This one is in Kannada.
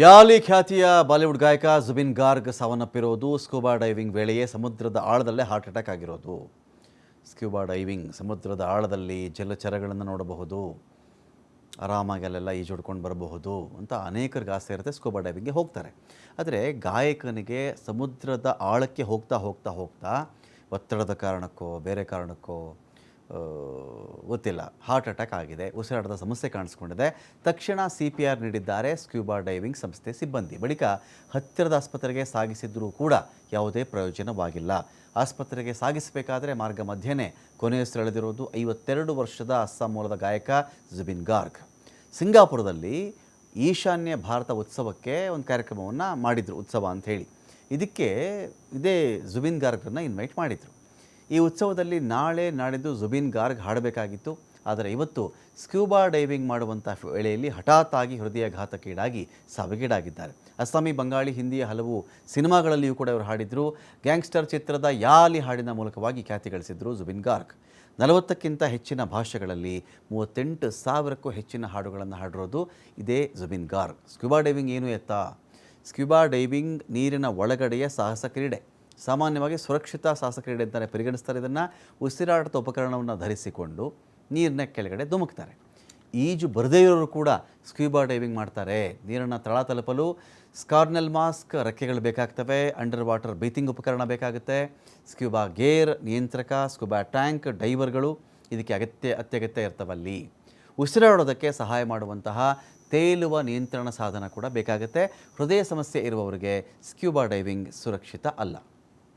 ಯಾಲಿ ಖ್ಯಾತಿಯ ಬಾಲಿವುಡ್ ಗಾಯಕ ಜುಬಿನ್ ಗಾರ್ಗ್ ಸಾವನ್ನಪ್ಪಿರೋದು ಸ್ಕೂಬಾ ಡೈವಿಂಗ್ ವೇಳೆಯೇ ಸಮುದ್ರದ ಆಳದಲ್ಲೇ ಹಾರ್ಟ್ ಅಟ್ಯಾಕ್ ಆಗಿರೋದು. ಸ್ಕ್ಯೂಬಾ ಡೈವಿಂಗ್ ಸಮುದ್ರದ ಆಳದಲ್ಲಿ ಜಲಚರಗಳನ್ನು ನೋಡಬಹುದು. ಆರಾಮಾಗಿ ಅಲ್ಲೆಲ್ಲ ಈಜುಡ್ಕೊಂಡು ಬರಬಹುದು ಅಂತ ಅನೇಕರಿಗೆ ಆಸೆ ಇರುತ್ತೆ ಸ್ಕೂಬಾ ಡೈವಿಂಗ್ಗೆ ಹೋಗ್ತಾರೆ. ಆದರೆ ಗಾಯಕನಿಗೆ ಸಮುದ್ರದ ಆಳಕ್ಕೆ ಹೋಗ್ತಾ ಹೋಗ್ತಾ ಹೋಗ್ತಾ ಒತ್ತಡದ ಕಾರಣಕ್ಕೋ, ಬೇರೆ ಕಾರಣಕ್ಕೋ ಗೊತ್ತಿಲ್ಲ. ಹಾರ್ಟ್ ಅಟ್ಯಾಕ್ ಆಗಿದೆ. ಉಸಿರಾಟದ ಸಮಸ್ಯೆ ಕಾಣಿಸ್ಕೊಂಡಿದೆ. ತಕ್ಷಣ ಸಿ ಪಿ ಆರ್ ನೀಡಿದ್ದಾರೆ. ಸ್ಕ್ಯೂಬಾ ಡೈವಿಂಗ್ ಸಂಸ್ಥೆ ಸಿಬ್ಬಂದಿ. ಬಳಿಕ ಹತ್ತಿರದ ಆಸ್ಪತ್ರೆಗೆ ಸಾಗಿಸಿದ್ರೂ ಕೂಡ ಯಾವುದೇ ಪ್ರಯೋಜನವಾಗಿಲ್ಲ. ಆಸ್ಪತ್ರೆಗೆ ಸಾಗಿಸಬೇಕಾದರೆ ಮಾರ್ಗ ಮಧ್ಯೆನೇ ಕೊನೆಯುಸಿರೆಳೆದಿರುವುದು ಐವತ್ತೆರಡು ವರ್ಷದ ಅಸ್ಸಾಂ ಮೂಲದ ಗಾಯಕ ಜುಬಿನ್ ಗಾರ್ಗ್. ಸಿಂಗಾಪುರದಲ್ಲಿ ಈಶಾನ್ಯ ಭಾರತ ಉತ್ಸವಕ್ಕೆ ಒಂದು ಕಾರ್ಯಕ್ರಮವನ್ನು ಮಾಡಿದರು, ಉತ್ಸವ ಅಂತ ಹೇಳಿ. ಇದಕ್ಕೆ ಇದೇ ಜುಬಿನ್ ಗಾರ್ಗ್ರನ್ನ ಇನ್ವೈಟ್ ಮಾಡಿದರು. ಈ ಉತ್ಸವದಲ್ಲಿ ನಾಳೆ ನಾಡಿದ್ದು ಜುಬಿನ್ ಗಾರ್ಗ್ ಹಾಡಬೇಕಾಗಿತ್ತು. ಆದರೆ ಇವತ್ತು ಸ್ಕ್ಯೂಬಾ ಡೈವಿಂಗ್ ಮಾಡುವಂಥ ವೇಳೆಯಲ್ಲಿ ಹಠಾತ್ ಆಗಿ ಹೃದಯಾಘಾತಕ್ಕೀಡಾಗಿ ಸಾವಿಗೀಡಾಗಿದ್ದಾರೆ. ಅಸ್ಸಾಮಿ, ಬಂಗಾಳಿ ಹಿಂದಿಯ ಹಲವು ಸಿನಿಮಾಗಳಲ್ಲಿಯೂ ಕೂಡ ಇವರು ಹಾಡಿದರು. ಗ್ಯಾಂಗ್ಸ್ಟರ್ ಚಿತ್ರದ ಯಾಲಿ ಹಾಡಿನ ಮೂಲಕವಾಗಿ ಖ್ಯಾತಿ ಗಳಿಸಿದ್ರು ಜುಬಿನ್ ಗಾರ್ಗ್. ನಲವತ್ತಕ್ಕಿಂತ ಹೆಚ್ಚಿನ ಭಾಷೆಗಳಲ್ಲಿ ಮೂವತ್ತೆಂಟು ಸಾವಿರಕ್ಕೂ ಹೆಚ್ಚಿನ ಹಾಡುಗಳನ್ನು ಹಾಡಿರೋದು ಇದೇ ಜುಬಿನ್ ಗಾರ್ಗ್. ಸ್ಕ್ಯೂಬಾ ಡೈವಿಂಗ್ ಏನು ಎತ್ತ? ಸ್ಕ್ಯೂಬಾ ಡೈವಿಂಗ್ ನೀರಿನ ಒಳಗಡೆಯ ಸಾಹಸ ಕ್ರೀಡೆ. ಸಾಮಾನ್ಯವಾಗಿ ಸುರಕ್ಷಿತ ಸಾಹಸ ಕ್ರೀಡೆ ಅಂತಾನೆ ಪರಿಗಣಿಸ್ತಾರೆ. ಇದನ್ನು ಉಸಿರಾಟದ ಉಪಕರಣವನ್ನು ಧರಿಸಿಕೊಂಡು ನೀರಿನ ಕೆಳಗಡೆ ಧುಮುಕ್ತಾರೆ. ಈಜು ಬರದೇ ಇರೋರು ಕೂಡ ಸ್ಕ್ಯೂಬಾ ಡೈವಿಂಗ್ ಮಾಡ್ತಾರೆ. ನೀರನ್ನು ತಳ ತಲುಪಲು ಸ್ಕಾರ್ನೆಲ್ ಮಾಸ್ಕ್, ರೆಕ್ಕೆಗಳು ಬೇಕಾಗ್ತವೆ. ಅಂಡರ್ ವಾಟರ್ ಬ್ರೀತಿಂಗ್ ಉಪಕರಣ ಬೇಕಾಗುತ್ತೆ. ಸ್ಕ್ಯೂಬಾ ಗೇರ್, ನಿಯಂತ್ರಕ ಸ್ಕ್ಯೂಬಾ ಟ್ಯಾಂಕ್, ಡೈವರ್ಗಳು ಇದಕ್ಕೆ ಅಗತ್ಯ, ಅತ್ಯಗತ್ಯ ಇರ್ತವಲ್ಲಿ. ಉಸಿರಾಡೋದಕ್ಕೆ ಸಹಾಯ ಮಾಡುವಂತಹ ತೇಲುವ ನಿಯಂತ್ರಣ ಸಾಧನ ಕೂಡ ಬೇಕಾಗುತ್ತೆ. ಹೃದಯ ಸಮಸ್ಯೆ ಇರುವವರಿಗೆ ಸ್ಕ್ಯೂಬಾ ಡೈವಿಂಗ್ ಸುರಕ್ಷಿತ ಅಲ್ಲ.